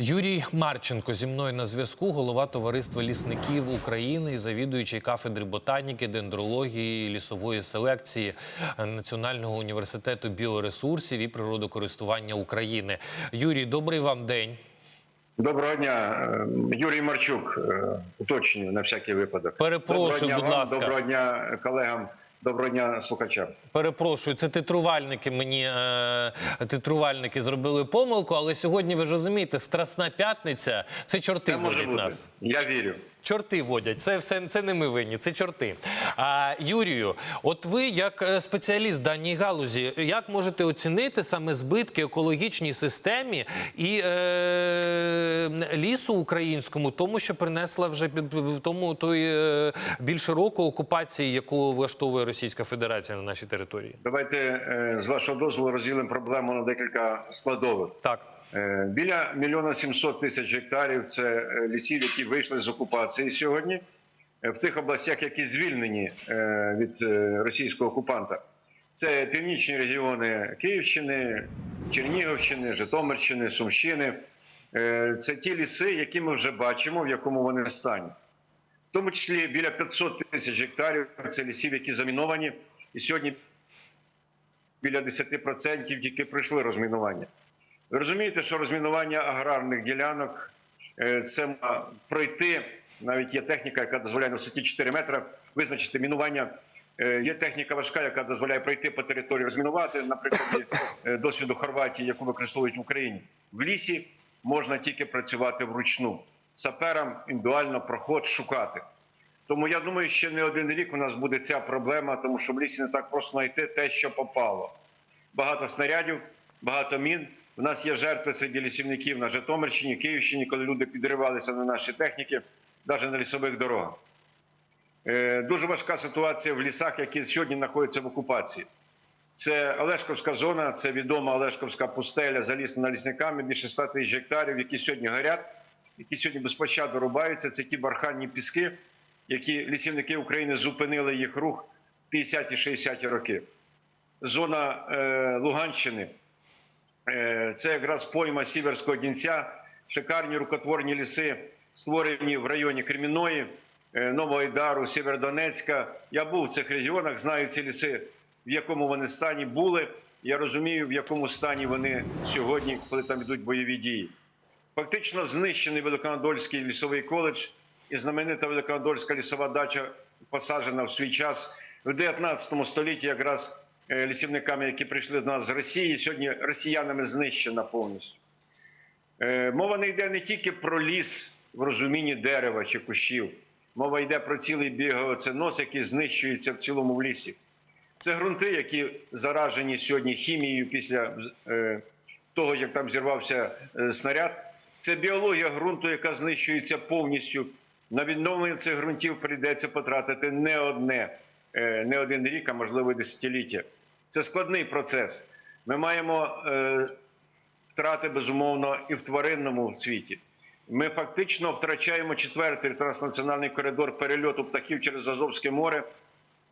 Юрій Марченко зі мною на зв'язку, голова товариства лісників України і завідуючий кафедри ботаніки, дендрології, лісової селекції Національного університету біоресурсів і природокористування України. Юрій, добрий вам день. Доброго дня, Е, Юрій Марчук. е, Уточнюю на всякий випадок. Перепрошую, будь вам, ласка. Доброго дня колегам, доброго дня слухачам. Перепрошую, це титрувальники мені е, титрувальники зробили помилку, але сьогодні ви ж розумієте, Страсна п'ятниця це чорти від бути. нас. Я вірю. Чорти водять, це все це не ми винні, це чорти. А Юрію, от ви як е, спеціаліст в даній галузі, як можете оцінити саме збитки екологічній системі і е, лісу українському, тому що принесла вже тому той е, більше року окупації, яку влаштовує Російська Федерація на нашій території? Давайте е, з вашого дозволу розділимо проблему на декілька складових. Так. Е, Біля мільйона сімсот тисяч гектарів це е, лісів, які вийшли з окупації сьогодні е, в тих областях, які звільнені е, від е, російського окупанта. Це північні регіони Київщини, Чернігівщини, Житомирщини, Сумщини. Це ті ліси, які ми вже бачимо, в якому вони стані. В тому числі біля 500 тисяч гектарів це лісів, які заміновані, і сьогодні біля 10% тільки пройшли розмінування. Ви розумієте, що розмінування аграрних ділянок це пройти. Навіть є техніка, яка дозволяє на висоті 4 метри визначити мінування. Е, Є техніка важка, яка дозволяє пройти по території розмінувати, наприклад, е, досвіду Хорватії, яку використовують в Україні. В лісі можна тільки працювати вручну. Саперам індивідуально проход шукати. Тому я думаю, що не один рік у нас буде ця проблема, тому що в лісі не так просто знайти те, що попало. Багато снарядів, багато мін. У нас є жертви серед лісівників на Житомирщині, Київщині, коли люди підривалися на наші техніки, навіть на лісових дорогах. Е, Дуже важка ситуація в лісах, які сьогодні знаходяться в окупації. Це Олешковська зона, це відома Олешковська пустеля, залісена лісниками, більше 100 тисяч гектарів, які сьогодні горять, які сьогодні безпощадно рубаються. Це ті барханні піски, які лісівники України зупинили їх рух в 50-60-ті роки. Зона е, Луганщини е, це якраз пойма Сіверського Дінця, шикарні рукотворні ліси, створені в районі Креміної, е, Новоайдару, Сєвєродонецька. Я був в цих регіонах, знаю ці ліси, в якому вони стані були. Я розумію, в якому стані вони сьогодні, коли там йдуть бойові дії. Фактично знищений Великонадольський лісовий коледж і знаменита Великонадольська лісова дача посаджена в свій час в 19 столітті, якраз е, лісівниками, які прийшли до нас з Росії, сьогодні росіянами знищена повністю. Е, Мова не йде не тільки про ліс в розумінні дерева чи кущів. Мова йде про цілий біогоценоз, який знищується в цілому в лісі. Це ґрунти, які заражені сьогодні хімією після е, того, як там зірвався е, снаряд. Це біологія ґрунту, яка знищується повністю. На відновлення цих ґрунтів прийдеться потратити не одне, е, не один рік, а можливо десятиліття. Це складний процес. Ми маємо е, втрати, безумовно, і в тваринному світі. Ми фактично втрачаємо четвертий транснаціональний коридор перельоту птахів через Азовське море,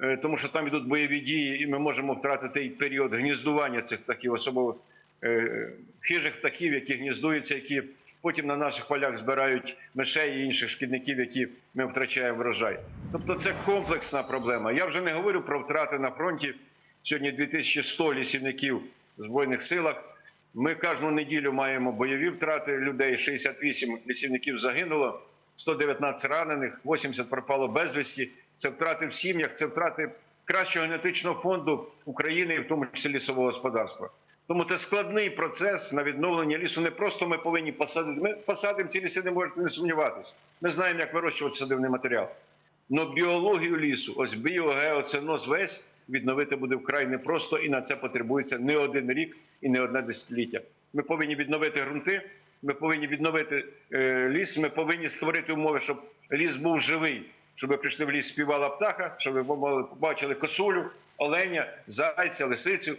е, тому що там йдуть бойові дії, і ми можемо втратити і період гніздування цих птахів, особливо е, хижих птахів, які гніздуються, які потім на наших полях збирають мишей і інших шкідників, які ми втрачаємо врожай. Тобто це комплексна проблема. Я вже не говорю про втрати на фронті. Сьогодні 2100 лісівників в Збройних силах. Ми кожну неділю маємо бойові втрати людей. 68 лісівників загинуло, 119 ранених, 80 пропало безвісті. Це втрати в сім'ях, це втрати кращого генетичного фонду України, в тому числі лісового господарства. Тому це складний процес на відновлення лісу. Не просто ми повинні посадити. Ми посадимо ці ліси, не можете не сумніватися. Ми знаємо, як вирощувати садивний матеріал. Но біологію лісу, ось біогеоценоз весь відновити буде вкрай непросто, і на це потребується не один рік і не одне десятиліття. Ми повинні відновити ґрунти, ми повинні відновити е, ліс. Ми повинні створити умови, щоб ліс був живий, щоб ви прийшли в ліс, співала птаха, щоб ви побачили косулю, оленя, зайця, лисицю.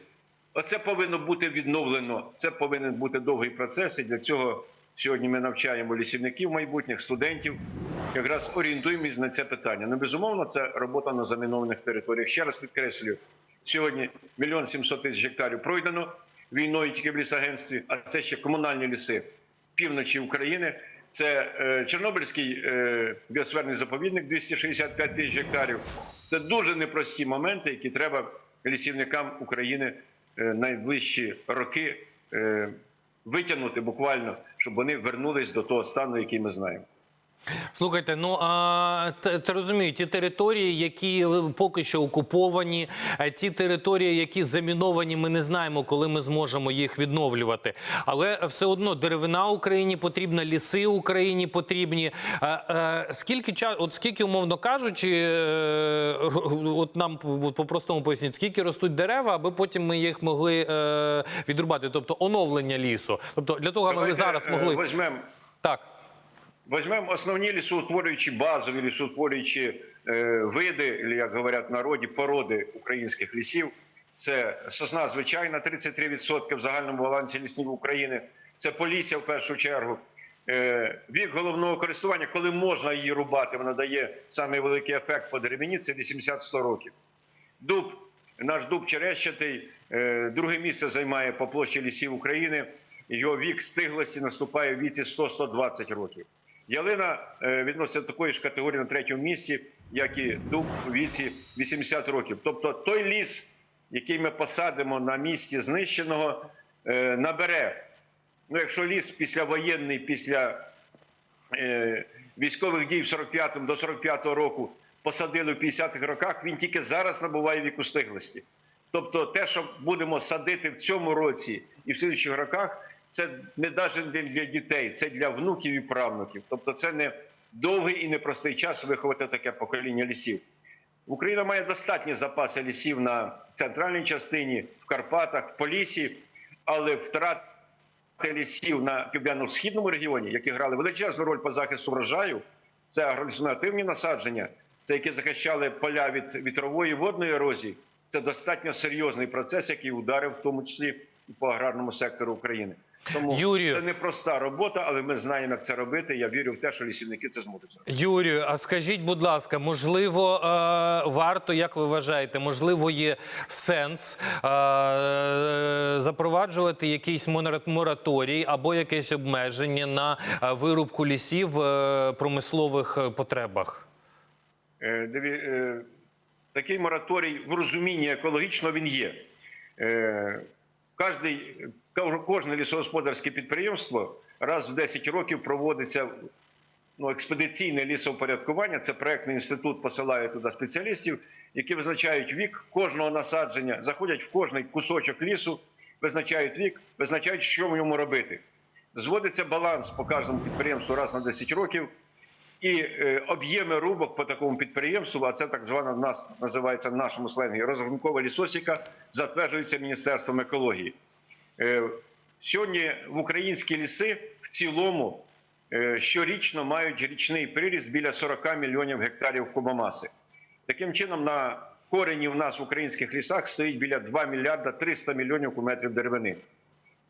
Оце повинно бути відновлено. Це повинен бути довгий процес. І для цього сьогодні ми навчаємо лісівників майбутніх, студентів. Якраз орієнтуємось на це питання. Ну, безумовно, це робота на замінованих територіях. Ще раз підкреслюю, сьогодні мільйон сімсот тисяч гектарів пройдено війною тільки в лісагентстві, а це ще комунальні ліси. півночі України. Це е, Чорнобильський е, біосферний заповідник 265 тисяч гектарів. Це дуже непрості моменти, які треба лісівникам України е, найближчі роки витягнути буквально, щоб вони вернулись до того стану, який ми знаємо. Слухайте, ну а це розумію, ті території, які е, поки що окуповані, е, ті території, які заміновані, ми не знаємо, коли ми зможемо їх відновлювати. Але все одно деревина Україні потрібна, ліси Україні потрібні. Е, Скільки часу, от скільки, умовно кажучи, от нам по-простому поясніть, скільки ростуть дерева, аби потім ми їх могли відрубати, тобто оновлення лісу. Тобто для того, аби ми зараз могли Візьмемо так. Візьмемо основні лісоутворюючі, базові лісоутворюючі е, види, або, як говорять в народі, породи українських лісів. Це сосна звичайна, 33% в загальному балансі лісів України. Це полісся в першу чергу. Е, вік головного користування, коли можна її рубати, вона дає самий великий ефект по деревині, це 80-100 років. Дуб, наш дуб черещатий, е, друге місце займає по площі лісів України. Його вік стиглості наступає в віці 100-120 років. Ялина е, відноситься до такої ж категорії на третьому місці, як і дуб у віці 80 років. Тобто той ліс, який ми посадимо на місці знищеного, е, набере. Ну, якщо ліс післявоєнний, після е, військових дій в 45 до 45 року посадили в 50-х роках, він тільки зараз набуває віку стиглості. Тобто, те, що будемо садити в цьому році і в слідчих роках, це не навіть для дітей, це для внуків і правнуків. Тобто, це не довгий і непростий час виховати таке покоління лісів. Україна має достатні запаси лісів на центральній частині, в Карпатах, в Полісі, але втрати лісів на південно-східному регіоні, які грали величезну роль по захисту врожаю, це агролісонативні насадження, це які захищали поля від вітрової водної ерозії. Це достатньо серйозний процес, який ударив в тому числі і по аграрному сектору України. Тому Юрію. це непроста робота, але ми знаємо, як це робити. Я вірю в те, що лісівники це зможуть зробити. Юрію, а скажіть, будь ласка, можливо, е, варто, як ви вважаєте, можливо, є сенс е, запроваджувати якийсь мораторій або якесь обмеження на е, вирубку лісів в промислових потребах? Е, е, Такий мораторій в розумінні екологічно він є. Е, Кожний, кожне лісогосподарське підприємство раз в 10 років проводиться ну, експедиційне лісовпорядкування. Це проектний інститут посилає туди спеціалістів, які визначають вік кожного насадження, заходять в кожний кусочок лісу, визначають вік, визначають, що в ньому робити. Зводиться баланс по кожному підприємству раз на 10 років. І е, об'єми рубок по такому підприємству, а це так звана в нас називається в нашому сленгі розрахункова лісосіка, затверджується Міністерством екології. Е, сьогодні в українські ліси в цілому е, щорічно мають річний приріст біля 40 мільйонів гектарів кубомаси. Таким чином, на корені в нас в українських лісах стоїть біля 2 мільярда 300 мільйонів кубометрів деревини.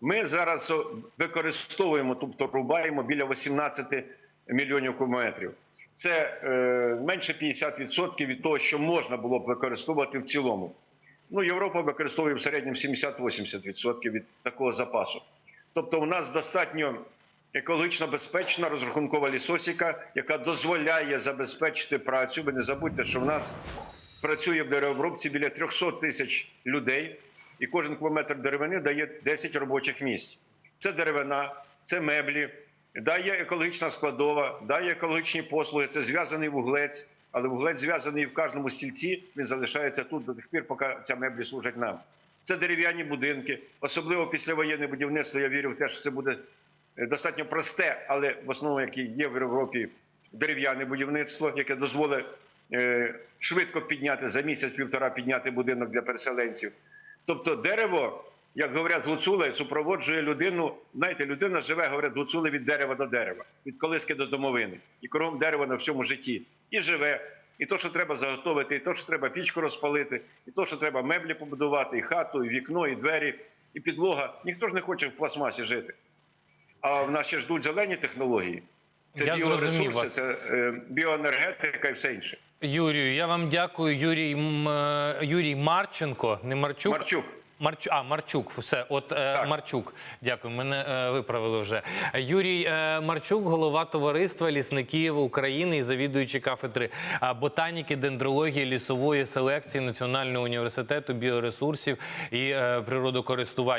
Ми зараз використовуємо, тобто рубаємо біля 18 мільйонів кубометрів. Це е, менше 50% від того, що можна було б використовувати в цілому. Ну, Європа використовує в середньому 70-80% від такого запасу. Тобто, у нас достатньо екологічно безпечна розрахункова лісосіка, яка дозволяє забезпечити працю. Ви не забудьте, що в нас працює в деревообробці біля 300 тисяч людей, і кожен кілометр деревини дає 10 робочих місць. Це деревина, це меблі, дає екологічна складова, дає екологічні послуги, це зв'язаний вуглець, але вуглець зв'язаний в кожному стільці, він залишається тут до тих пір, поки ця меблі служать нам. Це дерев'яні будинки, особливо післявоєнне будівництво. Я вірю в те, що це буде е, достатньо просте, але в основному, як і є в Європі, дерев'яне будівництво, яке дозволить е, швидко підняти за місяць-півтора підняти будинок для переселенців. Тобто дерево, як говорять гуцули, супроводжує людину. Знаєте, людина живе, говорять гуцули від дерева до дерева, від колиски до домовини. І кругом дерева на всьому житті. І живе. І то, що треба заготовити, і то, що треба пічку розпалити, і то, що треба меблі побудувати, і хату, і вікно, і двері, і підлога. Ніхто ж не хоче в пластмасі жити. А в нас ще ждуть зелені технології. Це Я біоресурси, вас. це е, біоенергетика і все інше. Юрію, я вам дякую. Юрій е, Юрій Марченко, не Марчук. Марчук. Марчу, а, Марчук, все, от е, Марчук. Дякую, мене е, виправили вже. Юрій е, Марчук, голова товариства лісників України і завідуючий кафедри е, ботаніки, дендрології, лісової селекції Національного університету біоресурсів і е, природокористування.